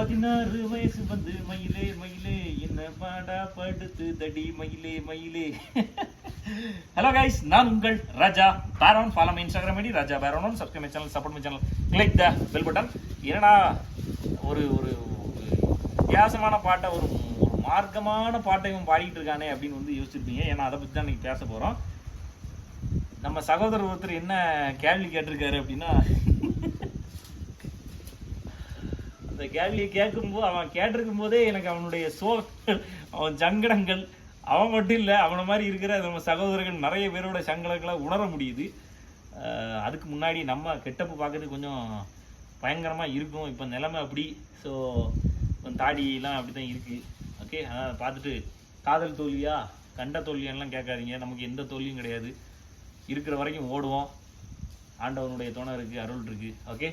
பதினாறு வயசு வந்து மயிலே மயிலே என்ன பாடா படுத்து தடி மயிலே மயிலே. ஹலோ கைஸ் நான் உங்கள் Raja Peron. Follow my Instagram ID Raja Peron. Subscribe my channel support my channel click the bell button என்னடா ஒரு ஒரு வித்தியாசமான பாட்டை ஒரு ஒரு மார்க்கமான பாட்டை இவன் பாடிட்டு இருக்கானே அப்படின்னு வந்து யோசிச்சிருப்பீங்க. ஏன்னா அதை பற்றி தான் இன்னைக்கு பேச போகிறோம் நம்ம சகோதரர் ஒருத்தர் என்ன கேள்வி கேட்டிருக்காரு அப்படின்னா அந்த கேள்வியை கேட்கும்போது அவன் கேட்டிருக்கும் போதே எனக்கு அவனுடைய சோ அவன் சங்கடங்கள் அவன் மட்டும் இல்லை அவனை மாதிரி இருக்கிற நம்ம சகோதரர்கள் நிறைய பேரோட சங்கடங்களை உணர முடியுது. அதுக்கு முன்னாடி நம்ம கெட்டப்பு பார்க்கறதுக்கு கொஞ்சம் பயங்கரமாக இருக்கும். இப்போ நிலைமை அப்படி. ஸோ தாடியெல்லாம் அப்படி தான் இருக்குது ஓகே அதான் பார்த்துட்டு காதல் தோல்வியா? கண்ட தோல்வியான்லாம் கேட்காதீங்க. நமக்கு எந்த தோல்வியும் கிடையாது. இருக்கிற வரைக்கும் ஓடுவோம். ஆண்டவனுடைய துணை இருக்குது அருள் இருக்குது ஓகே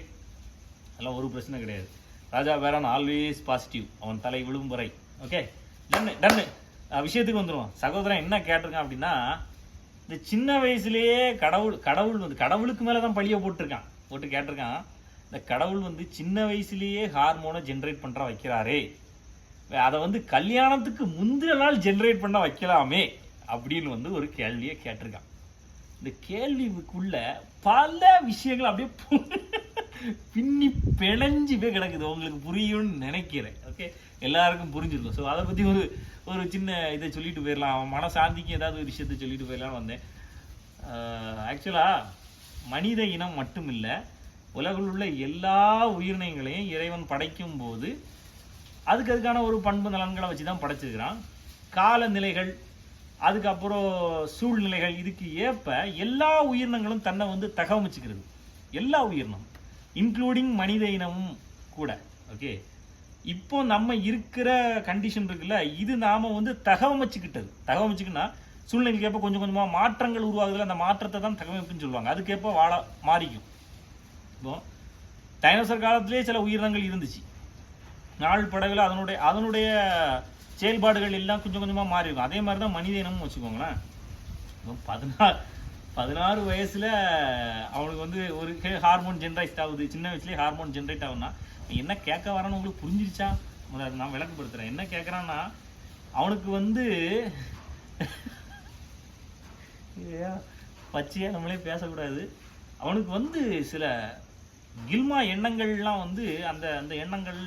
அதெல்லாம் ஒரு பிரச்சனை கிடையாது. ராஜா வேறான் ஆல்வேஸ் பாசிட்டிவ் அவன் தலை விழும் வரை. ஓகே டன்னு டன்னு விஷயத்துக்கு வந்துடுவோம் சகோதரன் என்ன கேட்டிருக்கான் அப்படின்னா இந்த சின்ன வயசுலேயே கடவுள் கடவுள் வந்து கடவுளுக்கு மேலே தான் பழிய போட்டிருக்கான். போட்டு கேட்டிருக்கான் இந்த கடவுள் வந்து சின்ன வயசுலேயே ஹார்மோனை ஜென்ரேட் பண்ணுற வைக்கிறாரே. அதை வந்து கல்யாணத்துக்கு முந்தின நாள் ஜென்ரேட் பண்ண வைக்கலாமே அப்படின்னு வந்து ஒரு கேள்வியை கேட்டிருக்கான். இந்த கேள்விக்குள்ள பல விஷயங்கள் அப்படியே பின்னி பிணைஞ்சு போய் கிடக்குது. உங்களுக்கு புரியும்னு நினைக்கிறேன். ஓகே எல்லாருக்கும் புரிஞ்சிருக்கும். ஸோ அதை பற்றி ஒரு ஒரு சின்ன இதை சொல்லிட்டு போயிடலாம். அவன் மனசாந்திக்கு ஏதாவது ஒரு விஷயத்த சொல்லிட்டு போயிடலாம்னு வந்தேன். ஆக்சுவலாக மனித இனம் மட்டும் இல்லை உலகில் உள்ள எல்லா உயிரினங்களையும் இறைவன் படைக்கும் போது அதுக்கு அதுக்கான ஒரு பண்பு நலன்களை வச்சு தான் படைச்சிருக்கிறான். காலநிலைகள் அதுக்கப்புறம் சூழ்நிலைகள் இதுக்கு ஏற்ப எல்லா உயிரினங்களும் தன்னை வந்து தகவமைச்சுக்கிறது. எல்லா உயிரினம் இன்க்ளூடிங் மனித இனமும் கூட ஓகே இப்போ நம்ம இருக்கிற கண்டிஷன் இருக்குல்ல இது நாம் வந்து தகவமைச்சுக்கிட்டது. தகவமைச்சுக்குன்னா சூழ்நிலைக்கேற்ப கொஞ்சம் கொஞ்சமாக மாற்றங்கள் உருவாகுதுல அந்த மாற்றத்தை தான் தகவமைப்புன்னு சொல்லுவாங்க. அதுக்கேற்ப வாழ மாறிக்கும். இப்போ டைனோசர் காலத்திலே சில உயிரினங்கள் இருந்துச்சு. நாள் படகுல அதனுடைய அதனுடைய செயல்பாடுகள் எல்லாம் கொஞ்சம் கொஞ்சமாக மாறி இருக்கும் அதே மாதிரி தான் மனித இனமும் வச்சுக்கோங்களேன். இப்போ பதினாறு பதினாறு வயசில் அவனுக்கு வந்து ஒரு ஹார்மோன் ஜென்ரேட் ஆகுது. சின்ன வயசுலேயே ஹார்மோன் ஜென்ரேட் ஆகுன்னா நீ என்ன கேட்க வரேன்னு உங்களுக்கு புரிஞ்சிருச்சா? முதல்ல நான் விளக்கப்படுத்துகிறேன் என்ன கேட்குறான்னா அவனுக்கு வந்து பச்சையாக நம்மளே பேசக்கூடாது. அவனுக்கு வந்து சில கில்மா எண்ணங்கள்லாம் வந்து அந்த அந்த எண்ணங்கள்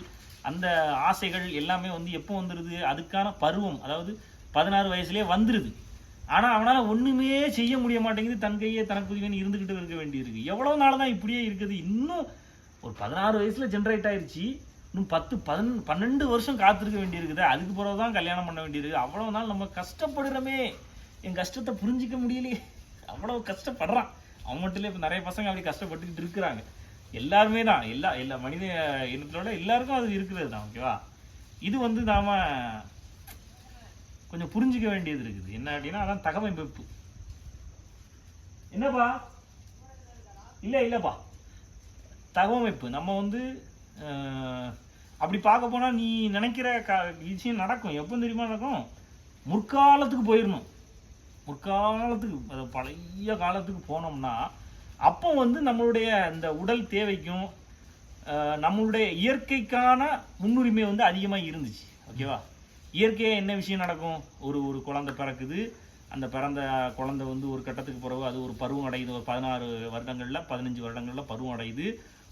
அந்த ஆசைகள் எல்லாமே வந்து எப்போ வந்துடுது அதுக்கான பருவம் அதாவது பதினாறு வயசுலேயே வந்துடுது ஆனா அவனால ஒண்ணுமே செய்ய முடிய மாட்டேங்குது. தன் கையே தனக்கு உரிமைன்னு இருந்துகிட்டு இருக்க வேண்டியிருக்கு. எவ்வளவு நாள் தான் இப்படியே இருக்குது. இன்னும் ஒரு பதினாறு வயசுல ஜென்ரேட் ஆயிருச்சு. இன்னும் பத்து பதினொன்று பன்னெண்டு வருஷம் காத்திருக்க வேண்டியிருக்குது. அதுக்கு பிறகு தான் கல்யாணம் பண்ண வேண்டியிருக்கு. அவ்வளவு நாள் நம்ம கஷ்டப்படுறோமே. என் கஷ்டத்தை புரிஞ்சிக்க முடியலையே. அவ்வளவு கஷ்டப்படுறான். அவன் மட்டும் இல்லை இப்போ நிறைய பசங்க அப்படி கஷ்டப்பட்டுக்கிட்டு இருக்கிறாங்க. எல்லாருமே தான். எல்லா எல்லா மனித இனத்தோட எல்லாருக்கும் அது இருக்கிறது தான் ஓகேவா இது வந்து நாம கொஞ்சம் புரிஞ்சுக்க வேண்டியது இருக்குது. என்ன அப்படின்னா அதான் தகவமைப்பு. என்னப்பா? இல்லை இல்லைப்பா. தகவமைப்பு. நம்ம வந்து அப்படி பார்க்க போனால் நீ நினைக்கிற க விஷயம் நடக்கும். எப்போ தெரியுமா நடக்கும்? முற்காலத்துக்கு போயிடணும் முற்காலத்துக்கு அது பழைய காலத்துக்கு போனோம்னா அப்போ வந்து நம்மளுடைய இந்த உடல் தேவைக்கும் நம்மளுடைய இயற்கைக்கான முன்னுரிமை வந்து அதிகமாக இருந்துச்சு. ஓகேவா? இயற்கையாக என்ன விஷயம் நடக்கும்? ஒரு ஒரு குழந்தை பிறக்குது. அந்த பிறந்த குழந்தை வந்து ஒரு கட்டத்துக்கு பிறகு அது ஒரு பருவம் அடையுது. ஒரு பதினாறு வருடங்களில் பதினஞ்சு வருடங்களில் பருவம் அடையுது.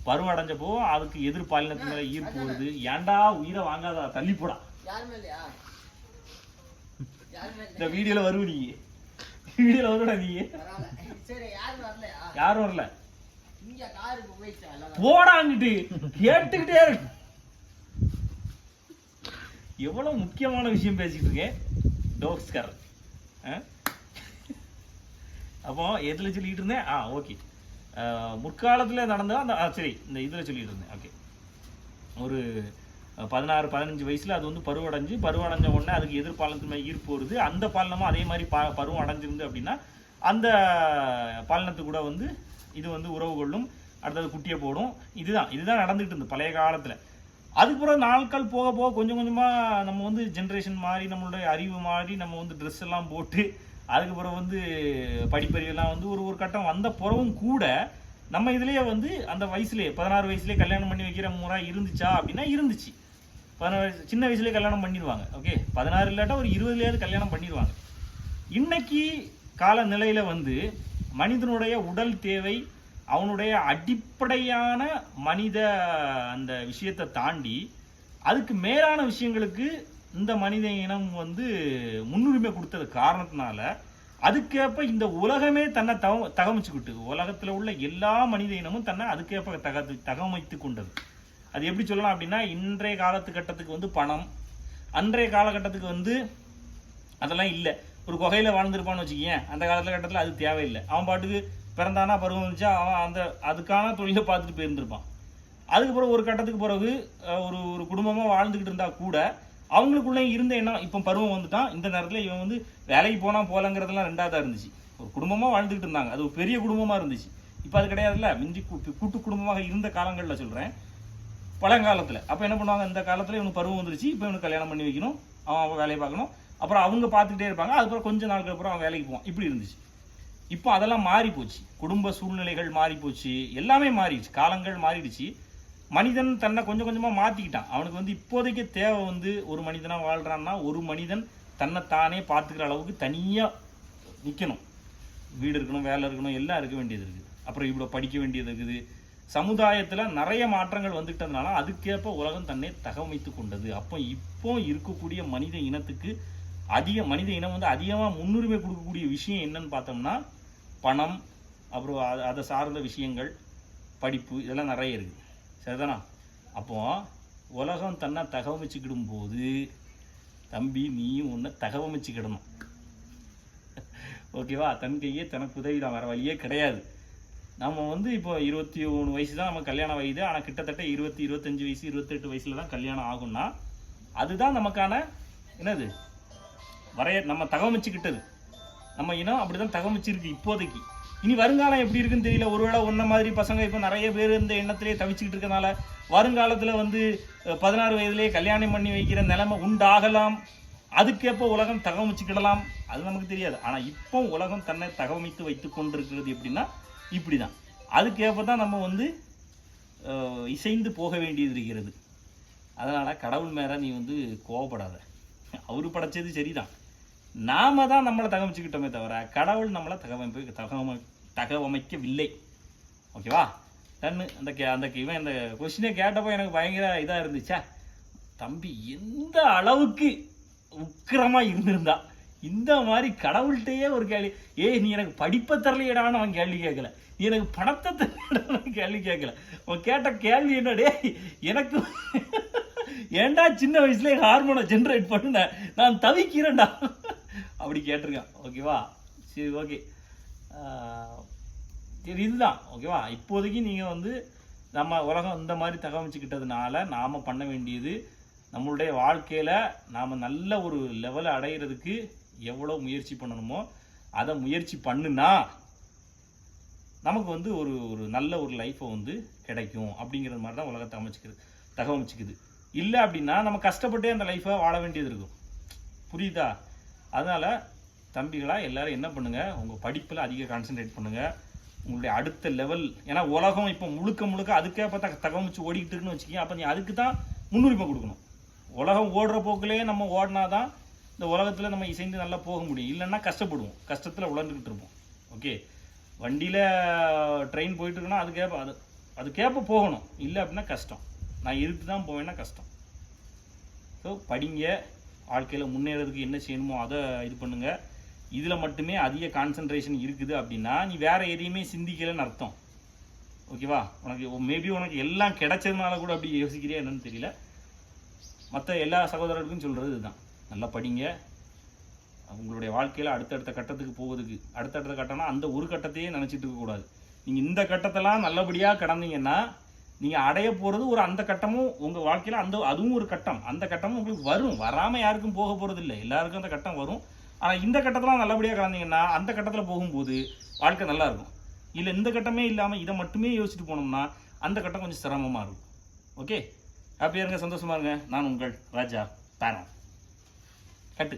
பருவம் அடைஞ்சப்போ அதுக்கு எதிர்பாலினத்து மேலே ஈர்ப்பு வருது. ஏன்டா உயிரை வாங்காத? தள்ளி போடா. இந்த வீடியோல வருவ நீ. வீடியோல வருவடா நீ. யாரும் வரல? இங்க காருக்கு போயிடுச்சா எல்லாரும் போடா அங்கிட்டு. கேட்டுக்கிட்டே இருக்கு எவ்வளோ முக்கியமான விஷயம் பேசிகிட்டு இருக்கேன்? டோக்ஸ்கர் அப்போ எதில் சொல்லிகிட்டு இருந்தேன்? ஆ ஓகே. முற்காலத்தில் நடந்த அந்த ஆ, சரி இந்த இதில் சொல்லிகிட்டு இருந்தேன். ஓகே. ஒரு பதினாறு பதினஞ்சு வயசில் அது வந்து பருவடைஞ்சு பருவடைஞ்ச உடனே அதுக்கு எதிர்பாலனத்துமே ஈர்ப்பு வருது. அந்த பாலனமும் அதே மாதிரி பா பருவம் அடைஞ்சிருந்து அப்படின்னா அந்த பாலனத்து கூட வந்து இது வந்து உறவு கொள்ளும் அடுத்தது குட்டியை போடும். இதுதான் இதுதான் நடந்துகிட்டு இருந்தது பழைய காலத்தில். அதுக்கப்புறம் நாட்கள் போக போக கொஞ்சம் கொஞ்சமாக நம்ம வந்து ஜென்ரேஷன் மாறி நம்மளுடைய அறிவு மாறி நம்ம வந்து ட்ரெஸ் எல்லாம் போட்டு அதுக்கப்புறம் வந்து படிப்பறிவெல்லாம் வந்து ஒரு ஒரு கட்டம் வந்த பிறவும் கூட நம்ம இதுலேயே வந்து அந்த வயசுலேயே பதினாறு வயசுலேயே கல்யாணம் பண்ணி வைக்கிற முறை இருந்துச்சா அப்படின்னா இருந்துச்சு. பதினாறு வயசு சின்ன வயசுலேயே கல்யாணம் பண்ணிடுவாங்க ஓகே பதினாறு இல்லாட்டா ஒரு இருபதுலேயாவது கல்யாணம் பண்ணிடுவாங்க. இன்னைக்கு காலநிலையில் வந்து மனிதனுடைய உடல் தேவை அவனுடைய அடிப்படையான மனித அந்த விஷயத்தை தாண்டி அதுக்கு மேலான விஷயங்களுக்கு இந்த மனித இனம் வந்து முன்னுரிமை கொடுத்தது காரணத்தினால அதுக்கேற்ப இந்த உலகமே தன்னை தக தகமைச்சுக்கிட்டு உலகத்தில் உள்ள எல்லா மனித இனமும் தன்னை அதுக்கேற்ப தக தகமைத்து கொண்டது. அது எப்படி சொல்லலாம் அப்படின்னா இன்றைய காலத்து கட்டத்துக்கு வந்து பணம் அன்றைய காலகட்டத்துக்கு வந்து அதெல்லாம் இல்லை. ஒரு குகையில் வாழ்ந்துருப்பான்னு வச்சுக்கேன் அந்த காலத்துல கட்டத்தில் அது தேவையில்லை. அவன் பாட்டுக்கு பிறந்தானா பருவம் வந்துச்சா அவன் அந்த அதுக்கான தொழிலை பார்த்துட்டு போயிருந்திருப்பான். அதுக்கப்புறம் ஒரு கட்டத்துக்கு பிறகு ஒரு ஒரு குடும்பமாக வாழ்ந்துக்கிட்டு இருந்தா கூட அவங்களுக்குள்ளே இருந்த என்ன இப்போ பருவம் வந்துட்டான் இந்த நேரத்தில் இவன் வந்து வேலைக்கு போனால் போலங்கிறதெல்லாம் ரெண்டாவதாக இருந்துச்சு. ஒரு குடும்பமாக வாழ்ந்துக்கிட்டு இருந்தாங்க. அது ஒரு பெரிய குடும்பமாக இருந்துச்சு. இப்போ அது கிடையாதுல்ல மிஞ்சி கூட்டு கூட்டு குடும்பமாக இருந்த காலங்களில் சொல்கிறேன் பழங்காலத்தில். அப்போ என்ன பண்ணுவாங்க இந்த காலத்தில் இவனுக்கு பருவம் வந்துருச்சு இப்போ இவனுக்கு கல்யாணம் பண்ணி வைக்கணும் அவன் அவன் வேலையை பார்க்கணும். அப்புறம் அவங்க பார்த்துக்கிட்டே இருப்பாங்க. அதுக்கப்புறம் கொஞ்ச நாளுக்கு அப்புறம் அவன் வேலைக்கு போவான். இப்படி இருந்துச்சு. இப்போ அதெல்லாம் மாறி போச்சு குடும்ப சூழ்நிலைகள் மாறி போச்சு எல்லாமே மாறிடுச்சு. காலங்கள் மாறிடுச்சு. மனிதன் தன்னை கொஞ்சம் கொஞ்சமாக மாற்றிக்கிட்டான் அவனுக்கு வந்து இப்போதைக்கு தேவை வந்து ஒரு மனிதனாக வாழ்கிறான்னா ஒரு மனிதன் தன்னை தானே பார்த்துக்கிற அளவுக்கு தனியாக நிற்கணும் வீடு இருக்கணும் வேலை இருக்கணும் எல்லாம் இருக்க வேண்டியது இருக்குது அப்புறம் இவ்வளோ படிக்க வேண்டியது இருக்குது. சமுதாயத்தில் நிறைய மாற்றங்கள் வந்துட்டதுனால அதுக்கேற்ப உலகம் தன்னை தகவமைத்து கொண்டது. அப்போ இப்போ இருக்கக்கூடிய மனித இனத்துக்கு அதிக மனித இனம் வந்து அதிகமாக முன்னுரிமை கொடுக்கக்கூடிய விஷயம் என்னன்னு பார்த்தோம்னா பணம் அப்புறம் அ- அதை சார்ந்த விஷயங்கள் படிப்பு இதெல்லாம் நிறைய இருக்குது சரிதானா? அப்போ உலகம் தன்னை தகவமைச்சுக்கிடும் போது தம்பி நீயும் உன்னை தகவமைச்சுக்கிடணும். ஓகேவா? தன் கையே தனக்கு உதவி தான் வர வழியே கிடையாது. நம்ம வந்து இப்போ இருபத்தி மூணு வயசு தான் நம்ம கல்யாணம் வயது ஆனால் கிட்டத்தட்ட இருபத்தி இருபத்தஞ்சி வயசு இருபத்தெட்டு வயசில் தான் கல்யாணம் ஆகும்னா அதுதான் நமக்கான என்னது? வரைய நம்ம தகவமைச்சுக்கிட்டது. நம்ம இனம் அப்படிதான் தகமிச்சிருக்கு இப்போதைக்கு. இனி வருங்காலம் எப்படி இருக்குன்னு தெரியல. ஒருவேளை ஒன்ன மாதிரி பசங்க இப்போ நிறைய பேர் இந்த எண்ணத்திலே தவிச்சுக்கிட்டு இருக்கனால வருங்காலத்தில் வந்து பதினாறு வயதிலேயே கல்யாணம் பண்ணி வைக்கிற நிலைமை உண்டாகலாம். அதுக்கேற்ப உலகம் தகவமைச்சுக்கிடலாம் அது நமக்கு தெரியாது. ஆனால் இப்போ உலகம் தன்னை தகவமைத்து வைத்து கொண்டிருக்கிறது எப்படின்னா இப்படி தான் அதுக்கேற்ப தான் நம்ம வந்து இசைந்து போக வேண்டியது இருக்கிறது. அதனால் கடவுள் மேலே நீ வந்து கோவப்படாத. அவர் படைச்சது சரிதான். நாம தான் நம்மளை தகவமைச்சுக்கிட்டோமே தவிர கடவுள் நம்மளை தகவமைப்பு தகவமை தகவமைக்கவில்லை. ஓகேவா? தன்னு அந்த கே அந்த இவன் இந்த கொஸ்டினை கேட்டப்போ எனக்கு பயங்கர இதாக இருந்துச்சா. தம்பி எந்த அளவுக்கு உக்கிரமாக இருந்திருந்தா? இந்த மாதிரி கடவுள்கிட்டயே ஒரு கேள்வி. ஏய் நீ எனக்கு படிப்பை தரலையடான்னு அவன் கேள்வி கேட்கல. நீ எனக்கு பணத்தை தரலையடான்னு கேள்வி கேட்கல. அவன் கேட்ட கேள்வி என்னடே எனக்கு ஏன்டா சின்ன வயசுல ஹார்மோனை ஜென்ரேட் பண்ண? நான் தவிக்கிறேன்டா. அப்படி கேட்டிருக்கான். ஓகேவா சரி ஓகே சரி இதுதான். ஓகேவா இப்போதைக்கு நீங்கள் வந்து நம்ம உலகம் இந்த மாதிரி தகவமைச்சுக்கிட்டதுனால நாம் பண்ண வேண்டியது நம்மளுடைய வாழ்க்கையில் நாம் நல்ல ஒரு லெவலை அடையிறதுக்கு எவ்வளோ முயற்சி பண்ணணுமோ அதை முயற்சி பண்ணுனா நமக்கு வந்து ஒரு ஒரு நல்ல ஒரு லைஃப்பை வந்து கிடைக்கும் அப்படிங்கிற மாதிரி தான் உலகத்தை அமைச்சிக்கிது தகவமைச்சிக்குது. இல்லை அப்படின்னா நம்ம கஷ்டப்பட்டே அந்த லைஃப்பை வாழ வேண்டியது இருக்கும். புரியுதா? அதனால் தம்பிகளாக எல்லோரும் என்ன பண்ணுங்கள் உங்கள் படிப்பில் அதிக கான்சென்ட்ரேட் பண்ணுங்கள் உங்களுடைய அடுத்த லெவல் ஏன்னா உலகம் இப்போ முழுக்க முழுக்க அதுக்கேற்ப தக தகவமிச்சு ஓடிக்கிட்டு இருக்குன்னு வச்சுக்கோங்க அப்போ நீ அதுக்கு தான் முன்னுரிமை கொடுக்கணும். உலகம் ஓடுற போக்கிலேயே நம்ம ஓடினா தான் இந்த உலகத்தில் நம்ம இசைந்து நல்லா போக முடியும். இல்லைன்னா கஷ்டப்படுவோம். கஷ்டத்தில் உழந்துக்கிட்டு இருப்போம். ஓகே வண்டியில் ட்ரெயின் போயிட்டு இருக்குன்னா அதுக்கேற்ப அது அதுக்கேற்ப போகணும். இல்லை அப்படின்னா கஷ்டம். நான் இருந்து தான் போவேன்னா கஷ்டம். ஸோ படிங்க. வாழ்க்கையில் முன்னேறதுக்கு என்ன செய்யணுமோ அதை இது பண்ணுங்கள் இதில் மட்டுமே அதிக கான்சென்ட்ரேஷன் இருக்குது அப்படின்னா நீ வேறு எதையுமே சிந்திக்கலைன்னு அர்த்தம். ஓகேவா? உனக்கு மேபி உனக்கு எல்லாம் கிடைச்சதுனால கூட அப்படி யோசிக்கிறியா என்னன்னு தெரியல. மற்ற எல்லா சகோதரர்களுக்கும் சொல்கிறது இதுதான். நல்லா படிங்க. உங்களுடைய வாழ்க்கையில் அடுத்தடுத்த கட்டத்துக்கு போவதுக்கு அடுத்தடுத்த கட்டம்னா அந்த ஒரு கட்டத்தையே நினச்சிட்டு இருக்கக்கூடாது. நீங்கள் இந்த கட்டத்தெல்லாம் நல்லபடியாக கடந்தீங்கன்னா நீங்கள் அடைய போகிறது ஒரு அந்த கட்டமும் உங்கள் வாழ்க்கையில் அந்த அதுவும் ஒரு கட்டம். அந்த கட்டமும் உங்களுக்கு வரும். வராமல் யாருக்கும் போக போகிறது இல்லை எல்லாருக்கும் அந்த கட்டம் வரும். ஆனால் இந்த கட்டத்தில் நல்லபடியாக கலந்தீங்கன்னா அந்த கட்டத்தில் போகும்போது வாழ்க்கை நல்லா இருக்கும். இல்லை இந்த கட்டமே இல்லாமல் இதை மட்டுமே யோசிச்சுட்டு போனோம்னா அந்த கட்டம் கொஞ்சம் சிரமமாக இருக்கும். ஓகே ஹாப்பியாக இருங்க சந்தோஷமா இருங்க. நான் உங்கள் ராஜா பேரம் கட்டு